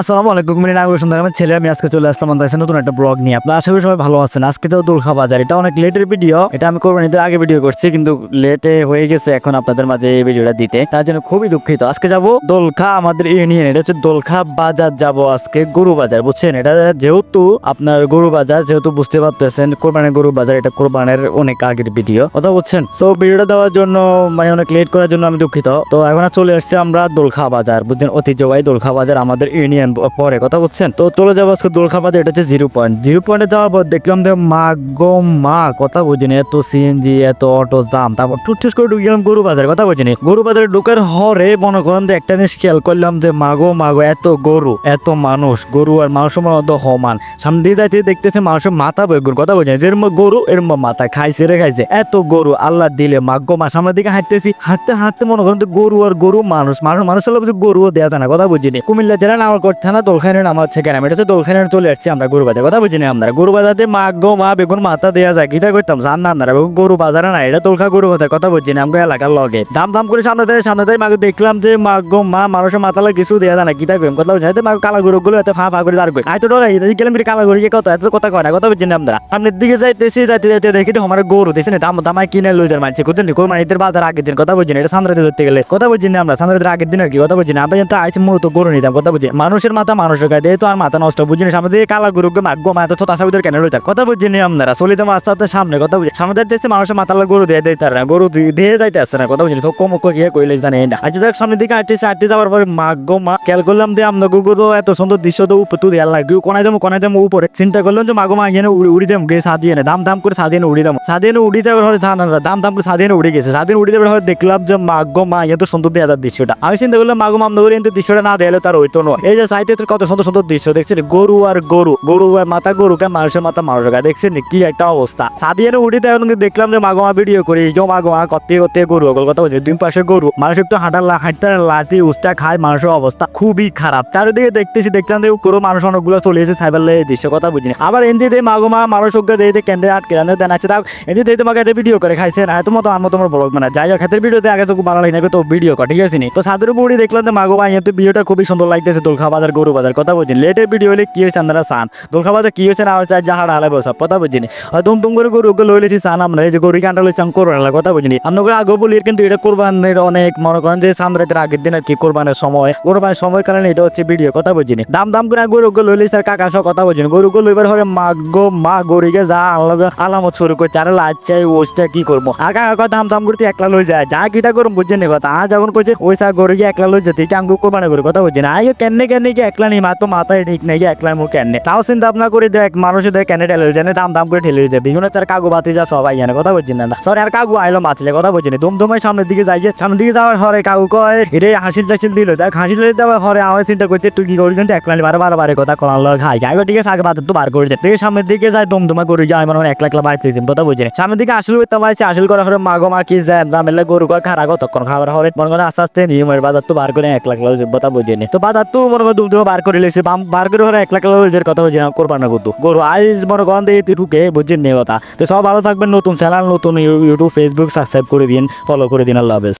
আসসালামু আলাইকুম, মিনি নাগরিক সুন্দর আমার ছেলে, আমি আজকে চলে আসলাম আমাদের নতুন একটা ব্লগ নিয়ে। আপনার আশা করি সবাই ভালো আছেন। আজকে তো দোলখা বাজার এটা অনেক লেটের ভিডিও। এটা আমি কোরবানিদের আগে ভিডিও করছি, কিন্তু লেটে হয়ে গেছে এখন আপনাদের মাঝে এই ভিডিওটা দিতে। তার জন্য খুবই দুঃখিত। আজকে যাব দোলখা, আমাদের ইউনিয়ন। এটা হচ্ছে দোলখা বাজার যাব আজকে, গরু বাজার, বুঝছেন? এটা যেহেতু আপনার গরু বাজার, যেহেতু বুঝতে পারতেছেন, কোরবানের গরু বাজার, এটা কোরবানের অনেক আগের ভিডিও। কথা বুঝছেন? সো ভিডিওটা দেওয়ার জন্য মানে অনেক লেট করার জন্য আমি দুঃখিত। তো এখন চলে আসছে আমরা দোলখা বাজার, বুঝছেন? ঐতিহ্যবাহী দোলখা বাজার, আমাদের ইউনিয়ন পরে কথা বুঝছেন তো চলে যাব আজকে দোলখা বাজার এটা হচ্ছে জিরো পয়েন্ট জিরো পয়েন্টে যাওয়ার পর দেখলাম যে, মা গো মা, কথা বুঝিনি, এত সিএনজি এত অটো জাম তারপর টুটুস করে ঢুকে গেলাম গরু বাজার কথা বুঝিনি। গরু বাজারে ঢুকার হরে মনে করলাম যে, একটা জিনিস খেয়াল করলাম যে মাগো মাগো এত গরু, এত মানুষ, গরু আর মানুষের মতো সমান। সামনে দিয়ে যাইতে দেখতেছে মানুষের মাথা বেগুন কথা বুঝিনি যেরকম গরু, এরম মাথা, খাইছে রে খাইছে, এত গরু, আল্লাহ দিলে মাগ্য মা, সামনের দিকে হাঁটতেছি, হাঁটতে হাঁটতে মনে করেন গরু আর গরু মানুষ মানুষ মানুষ হলে গরুও দেওয়া যায় না, কথা বুঝিনি। কুমিল্লা জেলা নামার করতে না দোলখানের নামা হচ্ছে গ্রাম। এটা হচ্ছে দোলখানের চলে আসছি আমরা গরু বাজার কথা বুঝিনি আমরা। গরু বাজারে মাগ্য মা বেগুন মাথা দেওয়া যায়। কিটা করতাম? জান না আপনারা গরু বাজারে না এটা দোলখা গরু বাজার কথা বুঝিনি আমরা এলাকার লগে। দাম দাম করে সামনে দেয় সামনে দেয়। মাকে দেখলাম যে মাগ্য মা মানুষের মাথা লাগে কিছু দেওয়া যায় না। কিটা করিম? কথা বুঝিনি মাকে কালা গরু গুলো এত ফা ফা করে দাঁড় করি। আই তো ডরাই গেলাম কালা গরু কত? এত কথা কয় না। কথা বুঝিনি আমরা সামনের দিকে যাইতেছি, যাইতে যাইতে দেখি তো আমার গরু দেখছি না? দাম দামাই কিনে লই যার মানছে। কোথায় কোরবানিদের বাজার আগের দিন। কথা বুঝিনি এটা সান্দ্রাতে ধরতে গেলে। কথা বুঝিনি আমরা। সান্দ্রাতের আগের দিন আর কি? কথা বুঝিনি আমরা কিন্তু আইছি, মূলত গরু নিতাম। কথা বুঝি মানুষের মাথা মানুষের গায়ে তো আর মাথা নষ্ট বুঝিনি সামনে দিকে কালা গরু মাগ্য মাথা তো তাসা ভিতরে কেন রইতার কথা বুঝিনি আমরা চলিতে আস্তে আস্তে সামনে, কথা বুঝি, সামনে দেখতেছি মানুষের মাথা গরু দিয়ে দিতে না, গরু দিয়ে- দিয়ে যাইতে আসছে না, কথা বুঝিনি তো কম গিয়ে কইলে জানে না। আচ্ছা দেখ সামনের দিকে আটটি আটটি যাওয়ার পরে মাগ্য মা, খেয়াল করলাম যে আমরা গুগল এত সুন্দর দৃশ্য তো উপরে তুই দেয়াল লাগে কোনায় যাব কোনায় যাব উপরে। চিন্তা করলাম যে মাগো মা এখানে উড়ি দেম, গিয়ে সাদিয়ে না, দাম দাম করে সাদিয়ে উড়ি দাম। সাদিয়ে উড়ি হলে ধান দাম দাম করে সাদিয়ে উড়ে গেছে। সাদিয়ে উড়ি যাবে হলে দেখলাম যে মাগো মা এত সুন্দর দেয়া দৃশ্যটা। আমি চিন্তা করলাম, মাগো মা কিন্তু দৃশ্যটা না দেয়ালে তার হইতো না এই যে সাইতে কত সুন্দর সুন্দর দৃশ্য দেখছেন গরু আর গরু। গরু আর মাথা গরুকে মানুষের মাথা মানুষের গায়ে দেখছেন কি একটা অবস্থা। সাদিয়ে উড়ি দেওয়া দেখলাম যে মাগো মা ভিডিও করি। যে মাগো মা কত কত গরু ওগুলো কথা বলছে। দুই পাশে গরু। মানুষ একটু হাঁটার হাঁটতে লাঠি, উস্টা খায়, মানুষের অবস্থা খুবই খারাপ। চারিদিকে দেখতেছি, দেখলাম যে গরু মানুষ অনেকগুলো চলে এসেছে সাইবার এই দৃশ্য কথা বুঝিনি। আবার এনদি দিয়ে মাগো মা মানুষ ওকে দিয়ে কেন্দ্রে আটকে রান্না দেন আছে, তাও এনদি দিয়ে তোমাকে একটা ভিডিও করে, খাইছে না, এত মতো আমার তোমার ব্লগ মানে যাই হোক হাতের ভিডিওতে আগে তো ভালো লাগে না তো ভিডিও কর, ঠিক আছে নি? তো সাদের উপরই দেখলাম যে মাগো মা এতে ভিডিওটা খুবই সুন্দর লাগতেছে দোলখা বাজার, গরু বাজার, কথা বুঝিনি। লেটের ভিডিও হলে কি হয়েছে আপনারা সান? দোলখা বাজার কি হয়েছে না হয়েছে? যাহার হালে বসব কথা বুঝিনি। আর তুম তুম করে গরু ওকে লইলেছি সান আমরা, এই যে গরু কান্ডা লই চাং করব কথা বুঝিনি। করে আগে বলি কিন্তু এটা কোরবানের অনেক, মনে করেন যে সান্দ্রাতের আগের দিন আর কি কোরবানের সময়। কোরবানের সময় কারণে এটা হচ্ছে ভিডিও কথা বুঝিনি। দাম দাম করে গরু ওকে লইলি স্যার কাকা সহ কথা বুঝিনি। গরু গো লইবার হলে মা গো, মা গরিকে যা আলাদা আলামত শুরু করে চারে লাচ্ছা ওইটা কি করব? আগা আগা দাম দাম করতে একলা লই যায় যা কিটা করুন বুঝছেন কথা। আজ যখন কইছে ওই সা গরুকে একলা লই যেতে আঙ্গু কোরবানি করে, কথা বুঝছেন আই কেনে কেনে কি একলা নেই, মাত্র মাথায় ঠিক নেই একলা মুখ কেনে তাও চিন্তা ভাবনা করে দেখ, মানুষে দেখ, কেনে ঠেলে জানে দাম দাম করে ঠেলে যায় বিভিন্ন চার কাগু বাতি যা সবাই জানে, কথা বুঝছেন না? সরি, আর কাগু আইলো মাতিলে, কথা বুঝছেন দমদমায় সামনের দিকে যাই সামনের দিকে যাওয়ার হরে কাগু কয় রে হাসিল টাসিল দিল। দেখ হাসিল যাওয়ার হরে আমার চিন্তা করছে, তুই কি করিস একলা বারে বারে বারে কথা করার লগ খাই। আগে ঠিক আছে আগে বাদ তো বার করে দে তুই সামনের দিকে যাই দমদমা করে যায় হয় একলা একলা বাড়তে কথা বুঝছেন সামনের দিকে আসল হইতে পারছে আসল করার হরে মাগো মা কি যায় দামেলে গরু কয়, খারা কতক্ষণ খাবার হরে মনে করে আস্তে আস্তে নিয়মের বাজার তো বার করে এক লাখ লাখ কথা বুঝেনি তো বাজার তো মনে দুধ বার করে লেছে বার করে ওরা এক লাখ লাখ কথা বলছে, না করবার না করতো গরু আজ মনে করেন দিয়ে তুই ঢুকে বুঝছেন নে কথা। তো সব ভালো থাকবেন, নতুন চ্যানেল নতুন ইউটিউব ফেসবুক সাবস্ক্রাইব করে দিন ফলো করে দিন আল্লাহ হাফেজ।